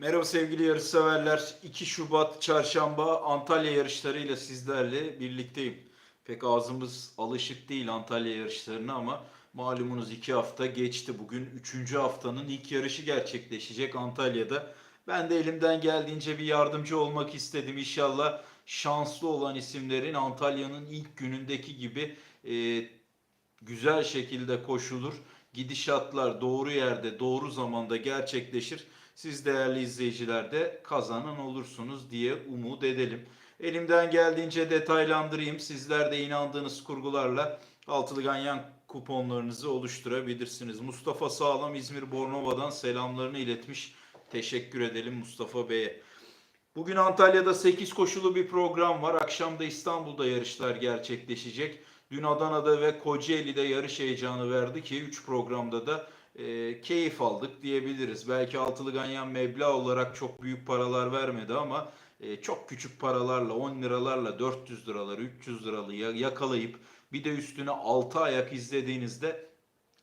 Merhaba sevgili yarışseverler. 2 Şubat Çarşamba Antalya yarışlarıyla sizlerle birlikteyim. Pek ağzımız alışık değil Antalya yarışlarına ama malumunuz 2 hafta geçti. Bugün 3. haftanın ilk yarışı gerçekleşecek Antalya'da. Ben de elimden geldiğince bir yardımcı olmak istedim. İnşallah şanslı olan isimlerin Antalya'nın ilk günündeki gibi e, güzel şekilde koşulur. Gidişatlar doğru yerde, doğru zamanda gerçekleşir. Siz değerli izleyiciler de kazanan olursunuz diye umut edelim. Elimden geldiğince detaylandırayım. Sizler de inandığınız kurgularla altılı ganyan kuponlarınızı oluşturabilirsiniz. Mustafa Sağlam İzmir Bornova'dan selamlarını iletmiş. Teşekkür edelim Mustafa Bey'e. Bugün Antalya'da 8 koşulu bir program var. Akşam da İstanbul'da yarışlar gerçekleşecek. Dün Adana'da ve Kocaeli'de yarış heyecanı verdi ki 3 programda da e, keyif aldık diyebiliriz. Belki altılı ganyan meblağ olarak çok büyük paralar vermedi ama e, çok küçük paralarla 10 liralarla 400 liraları 300 liralı ya- yakalayıp bir de üstüne 6 ayak izlediğinizde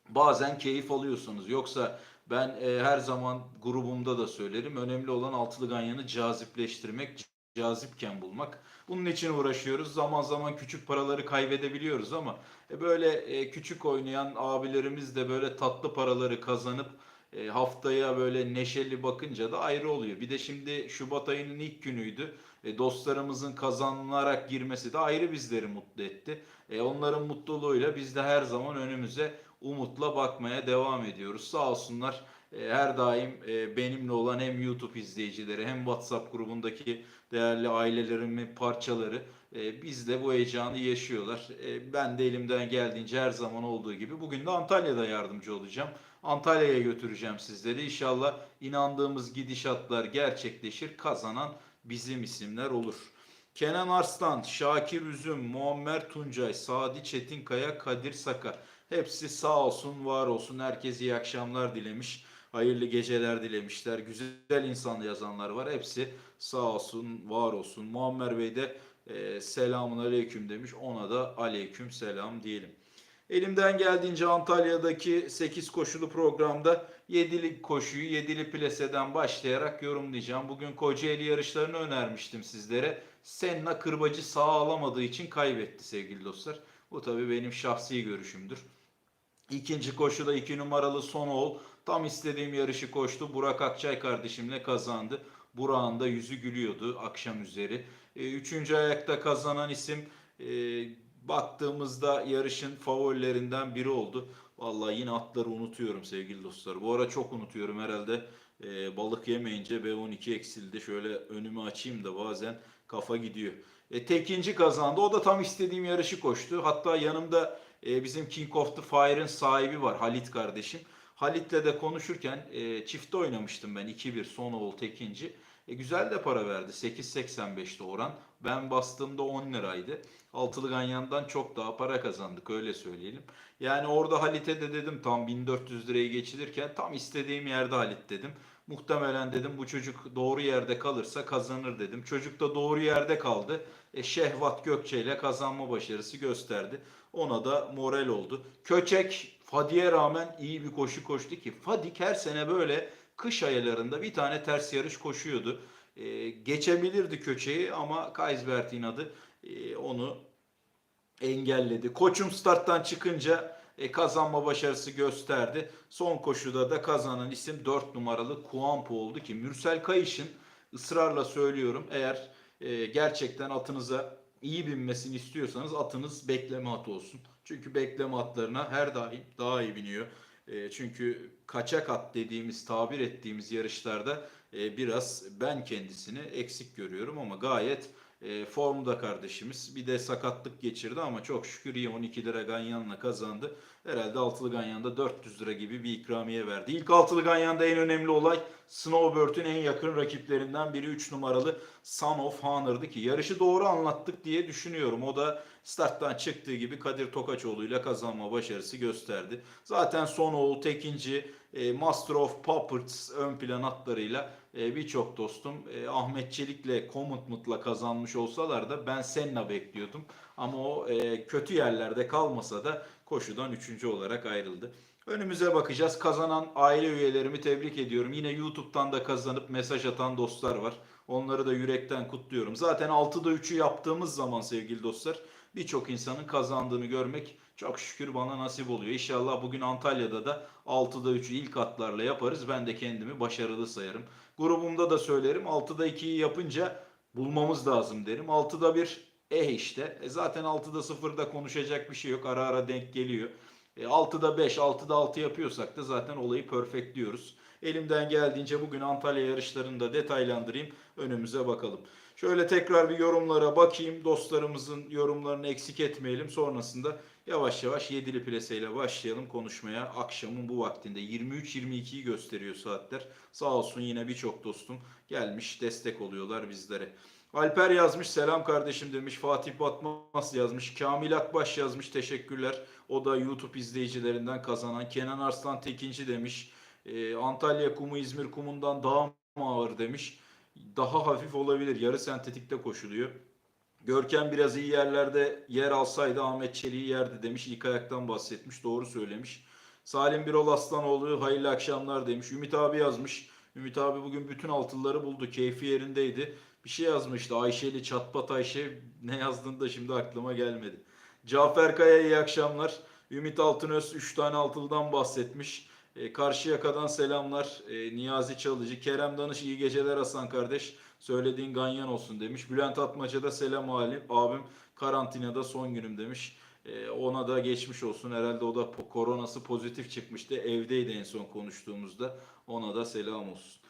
bazen keyif alıyorsunuz. Yoksa ben e, her zaman grubumda da söylerim. Önemli olan altılı ganyanı cazipleştirmek, cazipken bulmak. Bunun için uğraşıyoruz. Zaman zaman küçük paraları kaybedebiliyoruz ama e, böyle e, küçük oynayan abilerimiz de böyle tatlı paraları kazanıp e, haftaya böyle neşeli bakınca da ayrı oluyor. Bir de şimdi Şubat ayının ilk günüydü. Dostlarımızın kazanarak girmesi de ayrı bizleri mutlu etti. Onların mutluluğuyla biz de her zaman önümüze umutla bakmaya devam ediyoruz. Sağ olsunlar her daim e, benimle olan hem YouTube izleyicileri hem WhatsApp grubundaki değerli ailelerimin parçaları e, bizle bu heyecanı yaşıyorlar. E, ben de elimden geldiğince her zaman olduğu gibi bugün de Antalya'da yardımcı olacağım. Antalya'ya götüreceğim sizleri. İnşallah inandığımız gidişatlar gerçekleşir. Kazanan bizim isimler olur. Kenan Arslan, Şakir Üzüm, Muammer Tuncay, Sadi Çetinkaya, Kadir Saka. Hepsi sağ olsun, var olsun. Herkes iyi akşamlar dilemiş. Hayırlı geceler dilemişler. Güzel insan yazanlar var. Hepsi sağ olsun, var olsun. Muammer Bey de e, selamun aleyküm demiş. Ona da aleyküm selam diyelim. Elimden geldiğince Antalya'daki 8 koşulu programda 7'li koşuyu 7'li plaseden başlayarak yorumlayacağım. Bugün Kocaeli yarışlarını önermiştim sizlere. Senna kırbacı sağ alamadığı için kaybetti sevgili dostlar. Bu tabii benim şahsi görüşümdür. İkinci koşuda 2 numaralı Sonoğul tam istediğim yarışı koştu. Burak Akçay kardeşimle kazandı. Burak'ın da yüzü gülüyordu akşam üzeri. E, Üçüncü ayakta kazanan isim e, baktığımızda yarışın favorilerinden biri oldu. Vallahi yine atları unutuyorum sevgili dostlar. Bu ara çok unutuyorum herhalde. e, balık yemeyince B12 eksildi. Şöyle önümü açayım da bazen kafa gidiyor. E, tekinci kazandı. O da tam istediğim yarışı koştu. Hatta yanımda e, bizim King of the Fire'ın sahibi var Halit kardeşim. Halit'le de konuşurken e, çifte oynamıştım ben 2-1 son oğul tekinci. E, güzel de para verdi. 8.85'ti oran. Ben bastığımda 10 liraydı. Altılı Ganyan'dan çok daha para kazandık öyle söyleyelim. Yani orada Halit'e de dedim tam 1400 lirayı geçilirken tam istediğim yerde Halit dedim. Muhtemelen dedim bu çocuk doğru yerde kalırsa kazanır dedim. Çocuk da doğru yerde kaldı. E, Şehvat Gökçe ile kazanma başarısı gösterdi. Ona da moral oldu. Köçek Fadi'ye rağmen iyi bir koşu koştu ki Fadik her sene böyle kış aylarında bir tane ters yarış koşuyordu. E, geçebilirdi Köçek'i ama Kaisbert'in adı e, onu engelledi. Koçum starttan çıkınca e, kazanma başarısı gösterdi. Son koşuda da kazanan isim 4 numaralı Kuampo oldu ki Mürsel Kayış'ın ısrarla söylüyorum eğer e, gerçekten atınıza iyi binmesini istiyorsanız atınız bekleme atı olsun. Çünkü bekleme atlarına her daim daha iyi biniyor. E, çünkü kaçak at dediğimiz, tabir ettiğimiz yarışlarda e, biraz ben kendisini eksik görüyorum ama gayet e, formda kardeşimiz. Bir de sakatlık geçirdi ama çok şükür iyi 12 lira Ganyan'la kazandı. Herhalde altılı Ganyan'da 400 lira gibi bir ikramiye verdi. İlk altılı Ganyan'da en önemli olay Snowbird'ün en yakın rakiplerinden biri 3 numaralı Son of Honor'dı ki yarışı doğru anlattık diye düşünüyorum. O da starttan çıktığı gibi Kadir Tokaçoğlu'yla kazanma başarısı gösterdi. Zaten Sonoğlu, Tekinci, e, Master of Puppets ön plan atlarıyla e, birçok dostum e, Ahmet Çelik'le Commitment'la kazanmış olsalar da ben Senna bekliyordum. Ama o e, kötü yerlerde kalmasa da koşudan üçüncü olarak ayrıldı. Önümüze bakacağız. Kazanan aile üyelerimi tebrik ediyorum. Yine YouTube'dan da kazanıp mesaj atan dostlar var. Onları da yürekten kutluyorum. Zaten 6'da 3'ü yaptığımız zaman sevgili dostlar birçok insanın kazandığını görmek çok şükür bana nasip oluyor. İnşallah bugün Antalya'da da 6'da 3'ü ilk atlarla yaparız. Ben de kendimi başarılı sayarım. Grubumda da söylerim 6'da 2'yi yapınca bulmamız lazım derim. 6'da 1 eh işte. E zaten 6'da 0'da konuşacak bir şey yok. Ara ara denk geliyor. E 6'da 5, 6'da 6 yapıyorsak da zaten olayı perfectliyoruz. Elimden geldiğince bugün Antalya yarışlarını da detaylandırayım. Önümüze bakalım. Şöyle tekrar bir yorumlara bakayım. Dostlarımızın yorumlarını eksik etmeyelim. Sonrasında yavaş yavaş yedili plaseyle başlayalım konuşmaya. Akşamın bu vaktinde 23-22'yi gösteriyor saatler. Sağ olsun yine birçok dostum gelmiş destek oluyorlar bizlere. Alper yazmış selam kardeşim demiş. Fatih Batmaz yazmış. Kamil Akbaş yazmış teşekkürler. O da YouTube izleyicilerinden kazanan. Kenan Arslan Tekinci demiş. Ee, Antalya kumu İzmir kumundan daha mı ağır demiş. Daha hafif olabilir. Yarı sentetikte koşuluyor. Görkem biraz iyi yerlerde yer alsaydı Ahmet Çelik'i yerdi demiş. İlk ayaktan bahsetmiş. Doğru söylemiş. Salim Birol Aslanoğlu hayırlı akşamlar demiş. Ümit abi yazmış. Ümit abi bugün bütün altınları buldu. Keyfi yerindeydi. Bir şey yazmıştı. Ayşeli Çatpat Ayşe ne yazdığını da şimdi aklıma gelmedi. Cafer Kaya iyi akşamlar. Ümit Altınöz 3 tane altılıdan bahsetmiş. E, Karşıyaka'dan selamlar. E, Niyazi Çalıcı. Kerem Danış iyi geceler Hasan kardeş. Söylediğin ganyan olsun demiş. Bülent Atmaca'da selam halim. Abim karantinada son günüm demiş. E, ona da geçmiş olsun. Herhalde o da koronası pozitif çıkmıştı. Evdeydi en son konuştuğumuzda. Ona da selam olsun.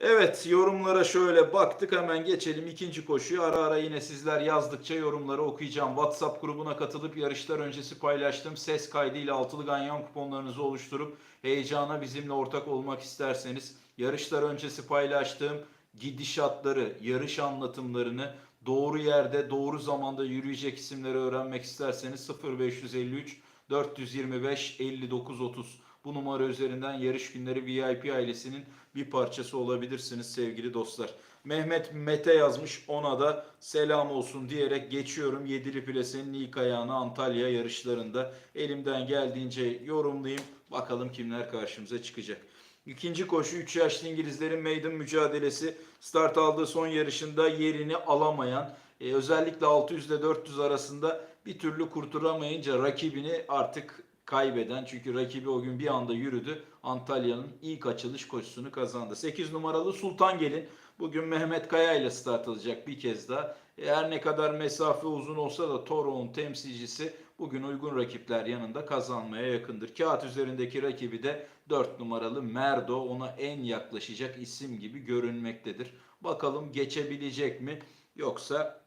Evet yorumlara şöyle baktık hemen geçelim ikinci koşuyu. Ara ara yine sizler yazdıkça yorumları okuyacağım. WhatsApp grubuna katılıp yarışlar öncesi paylaştığım ses kaydıyla altılı ganyan kuponlarınızı oluşturup heyecana bizimle ortak olmak isterseniz yarışlar öncesi paylaştığım gidişatları, yarış anlatımlarını doğru yerde, doğru zamanda yürüyecek isimleri öğrenmek isterseniz 0553 425 59 30 bu numara üzerinden yarış günleri VIP ailesinin bir parçası olabilirsiniz sevgili dostlar. Mehmet Mete yazmış ona da selam olsun diyerek geçiyorum. Yedili Plase'nin ilk ayağını Antalya yarışlarında elimden geldiğince yorumlayayım. Bakalım kimler karşımıza çıkacak. İkinci koşu 3 yaşlı İngilizlerin maiden mücadelesi start aldığı son yarışında yerini alamayan e, özellikle 600 ile 400 arasında bir türlü kurtulamayınca rakibini artık kaybeden çünkü rakibi o gün bir anda yürüdü. Antalya'nın ilk açılış koşusunu kazandı. 8 numaralı Sultan Gelin bugün Mehmet Kaya ile start alacak bir kez daha. E, Her ne kadar mesafe uzun olsa da Toro'nun temsilcisi bugün uygun rakipler yanında kazanmaya yakındır. Kağıt üzerindeki rakibi de 4 numaralı Merdo ona en yaklaşacak isim gibi görünmektedir. Bakalım geçebilecek mi yoksa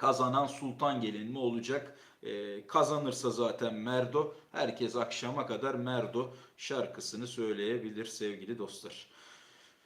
kazanan Sultan Gelin mi olacak? Ee, kazanırsa zaten Merdo. Herkes akşama kadar Merdo şarkısını söyleyebilir sevgili dostlar.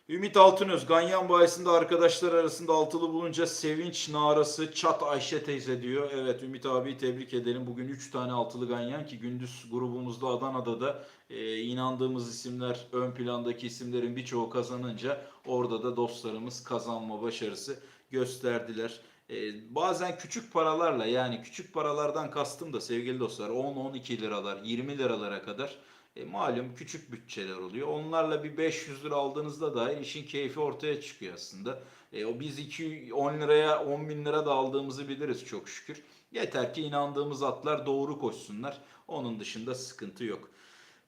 Ümit Altınöz, Ganyan bayisinde arkadaşlar arasında altılı bulunca sevinç narası çat Ayşe teyze diyor. Evet Ümit abiyi tebrik edelim. Bugün 3 tane altılı Ganyan ki gündüz grubumuzda Adana'da da e, inandığımız isimler ön plandaki isimlerin birçoğu kazanınca orada da dostlarımız kazanma başarısı gösterdiler. E, bazen küçük paralarla yani küçük paralardan kastım da sevgili dostlar 10-12 liralar 20 liralara kadar e, malum küçük bütçeler oluyor. Onlarla bir 500 lira aldığınızda dahi işin keyfi ortaya çıkıyor aslında. E, o biz 2 10 liraya 10 bin lira da aldığımızı biliriz çok şükür. Yeter ki inandığımız atlar doğru koşsunlar. Onun dışında sıkıntı yok.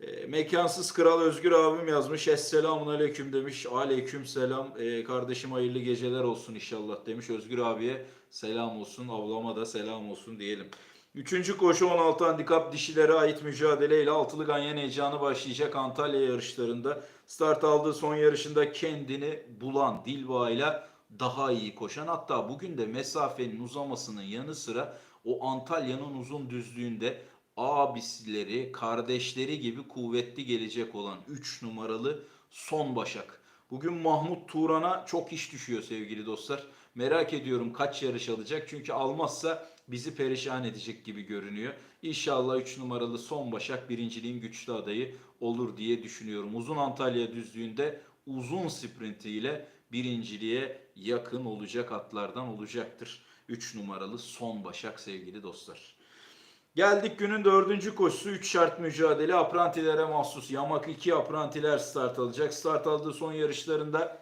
E, mekansız Kral Özgür abim yazmış. Esselamun aleyküm demiş. Aleyküm selam. E, kardeşim hayırlı geceler olsun inşallah demiş. Özgür abiye selam olsun. Ablama da selam olsun diyelim. Üçüncü koşu 16 handikap dişilere ait mücadeleyle altılı ganyan heyecanı başlayacak Antalya yarışlarında. Start aldığı son yarışında kendini bulan Dilba ile daha iyi koşan hatta bugün de mesafenin uzamasının yanı sıra o Antalya'nın uzun düzlüğünde abisileri, kardeşleri gibi kuvvetli gelecek olan 3 numaralı Son Başak. Bugün Mahmut Turan'a çok iş düşüyor sevgili dostlar. Merak ediyorum kaç yarış alacak. Çünkü almazsa bizi perişan edecek gibi görünüyor. İnşallah 3 numaralı Son Başak birinciliğin güçlü adayı olur diye düşünüyorum. Uzun Antalya düzlüğünde uzun sprintiyle birinciliğe yakın olacak atlardan olacaktır. 3 numaralı Son Başak sevgili dostlar. Geldik günün dördüncü koşusu 3 şart mücadele aprantilere mahsus. Yamak 2 aprantiler start alacak. Start aldığı son yarışlarında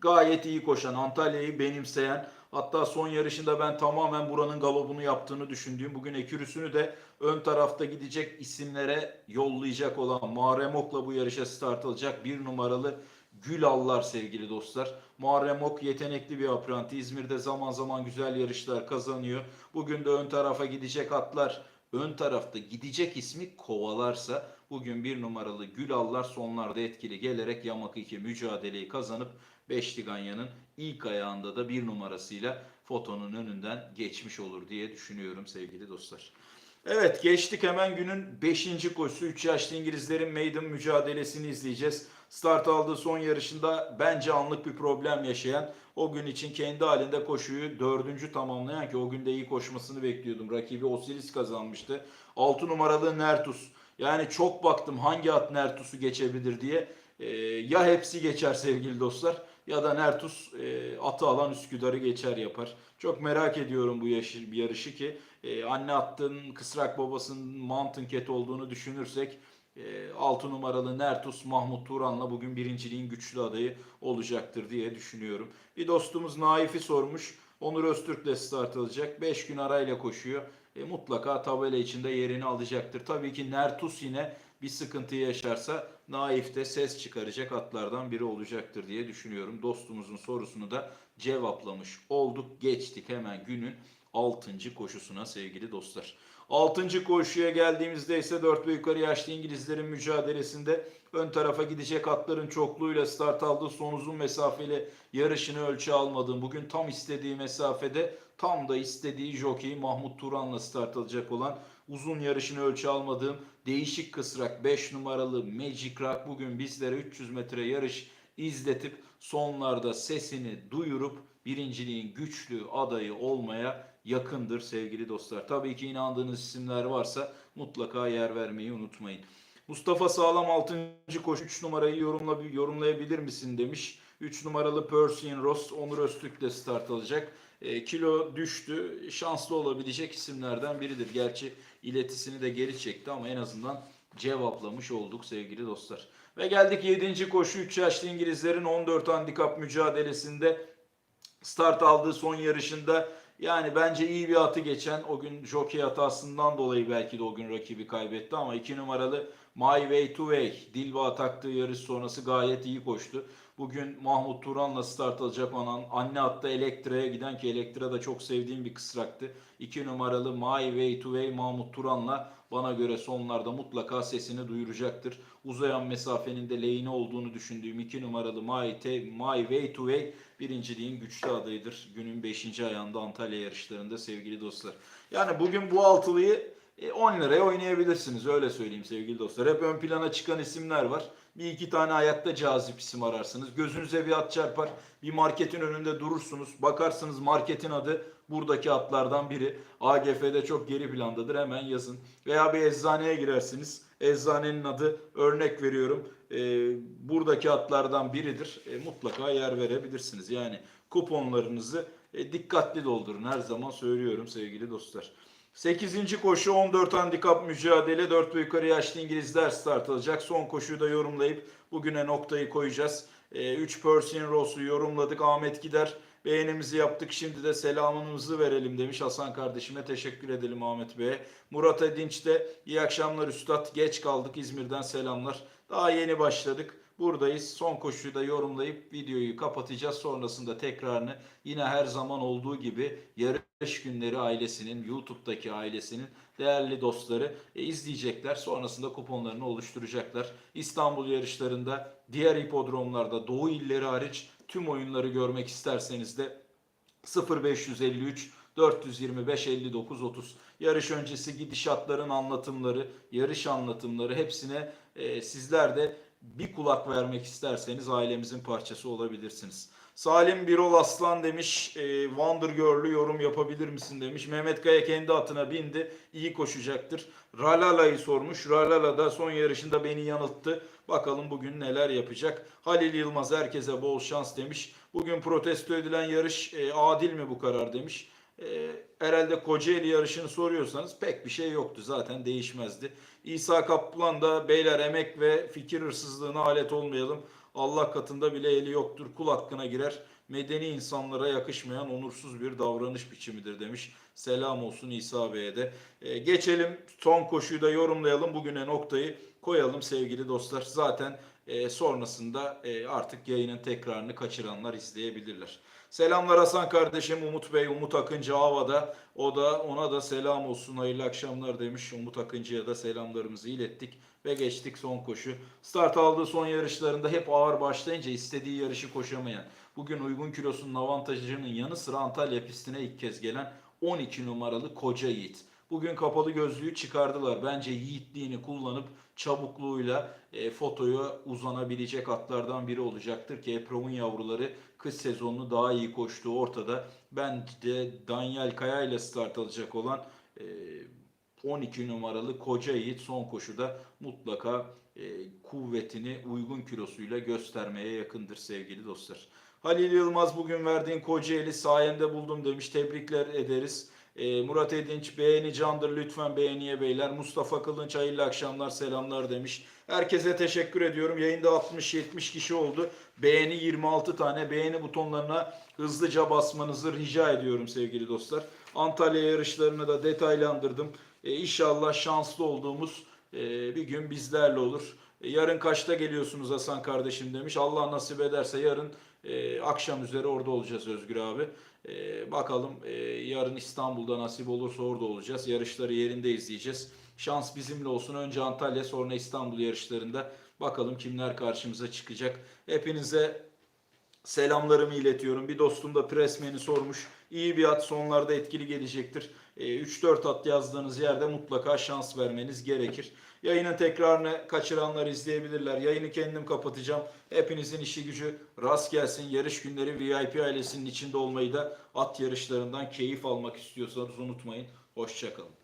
gayet iyi koşan, Antalya'yı benimseyen, hatta son yarışında ben tamamen buranın galobunu yaptığını düşündüğüm, bugün ekürüsünü de ön tarafta gidecek isimlere yollayacak olan Muharrem Ok'la bu yarışa start alacak bir numaralı Gülallar sevgili dostlar. Muharrem Ok yetenekli bir apranti. İzmir'de zaman zaman güzel yarışlar kazanıyor. Bugün de ön tarafa gidecek atlar ön tarafta gidecek ismi kovalarsa bugün bir numaralı Gülallar sonlarda etkili gelerek Yamak 2 mücadeleyi kazanıp Beştiganya'nın ilk ayağında da bir numarasıyla fotonun önünden geçmiş olur diye düşünüyorum sevgili dostlar. Evet geçtik hemen günün 5. koşusu 3 yaşlı İngilizlerin maiden mücadelesini izleyeceğiz. Start aldığı son yarışında bence anlık bir problem yaşayan o gün için kendi halinde koşuyu dördüncü tamamlayan ki o gün de iyi koşmasını bekliyordum. Rakibi Osiris kazanmıştı. 6 numaralı Nertus. Yani çok baktım hangi at Nertus'u geçebilir diye. Ee, ya hepsi geçer sevgili dostlar ya da Nertus e, atı alan Üsküdar'ı geçer yapar. Çok merak ediyorum bu yarışı ki e, anne attığın kısrak babasının Mountain Cat olduğunu düşünürsek 6 numaralı Nertus Mahmut Turan'la bugün birinciliğin güçlü adayı olacaktır diye düşünüyorum. Bir dostumuz Naif'i sormuş. Onur Öztürk'le start alacak. 5 gün arayla koşuyor. E, mutlaka tabela içinde yerini alacaktır. Tabii ki Nertus yine bir sıkıntı yaşarsa Naif de ses çıkaracak atlardan biri olacaktır diye düşünüyorum. Dostumuzun sorusunu da cevaplamış olduk. Geçtik hemen günün 6. koşusuna sevgili dostlar. 6. koşuya geldiğimizde ise 4 ve yukarı yaşlı İngilizlerin mücadelesinde ön tarafa gidecek atların çokluğuyla start aldığı son uzun mesafeli yarışını ölçü almadığım bugün tam istediği mesafede tam da istediği jockey Mahmut Turan'la start alacak olan uzun yarışını ölçü almadığım değişik kısrak 5 numaralı Magic Rock bugün bizlere 300 metre yarış izletip sonlarda sesini duyurup birinciliğin güçlü adayı olmaya yakındır sevgili dostlar. Tabii ki inandığınız isimler varsa mutlaka yer vermeyi unutmayın. Mustafa Sağlam 6. koşu 3 numarayı yorumla, yorumlayabilir misin demiş. 3 numaralı Persian Ross Onur Öztürk start alacak. E, kilo düştü. Şanslı olabilecek isimlerden biridir. Gerçi iletisini de geri çekti ama en azından cevaplamış olduk sevgili dostlar. Ve geldik 7. koşu 3 yaşlı İngilizlerin 14 handikap mücadelesinde start aldığı son yarışında yani bence iyi bir atı geçen o gün jockey hatasından dolayı belki de o gün rakibi kaybetti ama 2 numaralı My Way to Way Dilba taktığı yarış sonrası gayet iyi koştu. Bugün Mahmut Turan'la start alacak olan anne atta Elektra'ya giden ki Elektra da çok sevdiğim bir kısraktı. 2 numaralı My Way to Way Mahmut Turan'la bana göre sonlarda mutlaka sesini duyuracaktır. Uzayan mesafenin de lehine olduğunu düşündüğüm 2 numaralı My, Te, My Way to Way birinciliğin güçlü adayıdır. Günün 5. ayağında Antalya yarışlarında sevgili dostlar. Yani bugün bu altılıyı 10 e, liraya oynayabilirsiniz öyle söyleyeyim sevgili dostlar. Hep ön plana çıkan isimler var. Bir iki tane ayakta cazip isim ararsınız. Gözünüze bir at çarpar. Bir marketin önünde durursunuz. Bakarsınız marketin adı buradaki atlardan biri. AGF'de çok geri plandadır. Hemen yazın. Veya bir eczaneye girersiniz. Eczanenin adı örnek veriyorum. E, buradaki atlardan biridir. E, mutlaka yer verebilirsiniz. Yani kuponlarınızı e, dikkatli doldurun. Her zaman söylüyorum sevgili dostlar. 8. koşu 14 handikap mücadele 4 ve yukarı yaşlı İngilizler start alacak. Son koşuyu da yorumlayıp bugüne noktayı koyacağız. 3 e, Persian Ross'u yorumladık. Ahmet Gider beğenimizi yaptık. Şimdi de selamımızı verelim demiş Hasan kardeşime. Teşekkür edelim Ahmet Bey'e. Murat Edinç de iyi akşamlar üstad. Geç kaldık İzmir'den selamlar. Daha yeni başladık. Buradayız. Son koşuyu da yorumlayıp videoyu kapatacağız. Sonrasında tekrarını yine her zaman olduğu gibi yarış günleri ailesinin, YouTube'daki ailesinin değerli dostları e, izleyecekler. Sonrasında kuponlarını oluşturacaklar. İstanbul yarışlarında, diğer hipodromlarda, Doğu illeri hariç tüm oyunları görmek isterseniz de 0553 425 59 30 yarış öncesi gidişatların anlatımları, yarış anlatımları hepsine e, sizler de bir kulak vermek isterseniz ailemizin parçası olabilirsiniz. Salim Birol Aslan demiş, e, Wonder Girl'ü yorum yapabilir misin demiş. Mehmet Kaya kendi atına bindi, iyi koşacaktır. Ralala'yı sormuş. Ralala da son yarışında beni yanılttı. Bakalım bugün neler yapacak. Halil Yılmaz herkese bol şans demiş. Bugün protesto edilen yarış e, adil mi bu karar demiş. E, herhalde Kocaeli yarışını soruyorsanız pek bir şey yoktu. Zaten değişmezdi. İsa Kaplan da beyler emek ve fikir hırsızlığına alet olmayalım. Allah katında bile eli yoktur. Kul hakkına girer. Medeni insanlara yakışmayan onursuz bir davranış biçimidir demiş. Selam olsun İsa Bey'e de. E, geçelim son koşuyu da yorumlayalım. Bugüne noktayı koyalım sevgili dostlar. Zaten e, sonrasında e, artık yayının tekrarını kaçıranlar izleyebilirler. Selamlar Hasan kardeşim Umut Bey, Umut Akıncı Hava'da. O da ona da selam olsun, hayırlı akşamlar demiş. Umut Akıncı'ya da selamlarımızı ilettik ve geçtik son koşu. Start aldığı son yarışlarında hep ağır başlayınca istediği yarışı koşamayan, bugün uygun kilosunun avantajının yanı sıra Antalya pistine ilk kez gelen 12 numaralı Koca Yiğit. Bugün kapalı gözlüğü çıkardılar. Bence yiğitliğini kullanıp çabukluğuyla e, fotoya uzanabilecek atlardan biri olacaktır ki Eprov'un yavruları kış sezonunu daha iyi koştuğu ortada. Bence Daniel Kaya ile start alacak olan e, 12 numaralı Koca Yiğit son koşuda mutlaka e, kuvvetini uygun kilosuyla göstermeye yakındır sevgili dostlar. Halil Yılmaz bugün verdiğin Kocaeli sayende buldum demiş. Tebrikler ederiz. E, Murat Edinç beğeni candır lütfen beğeniye beyler. Mustafa Kılınç hayırlı akşamlar selamlar demiş. Herkese teşekkür ediyorum. Yayında 60-70 kişi oldu. Beğeni 26 tane. Beğeni butonlarına hızlıca basmanızı rica ediyorum sevgili dostlar. Antalya yarışlarını da detaylandırdım. E, inşallah şanslı olduğumuz e, bir gün bizlerle olur. E, yarın kaçta geliyorsunuz Hasan kardeşim demiş. Allah nasip ederse yarın e, akşam üzeri orada olacağız Özgür abi. E, bakalım e, yarın İstanbul'da nasip olursa orada olacağız. Yarışları yerinde izleyeceğiz. Şans bizimle olsun. Önce Antalya sonra İstanbul yarışlarında bakalım kimler karşımıza çıkacak. Hepinize selamlarımı iletiyorum. Bir dostum da Presmen'i sormuş. İyi bir at sonlarda etkili gelecektir. E, 3-4 at yazdığınız yerde mutlaka şans vermeniz gerekir. Yayının tekrarını kaçıranlar izleyebilirler. Yayını kendim kapatacağım. Hepinizin işi gücü rast gelsin. Yarış günleri VIP ailesinin içinde olmayı da at yarışlarından keyif almak istiyorsanız unutmayın. Hoşçakalın.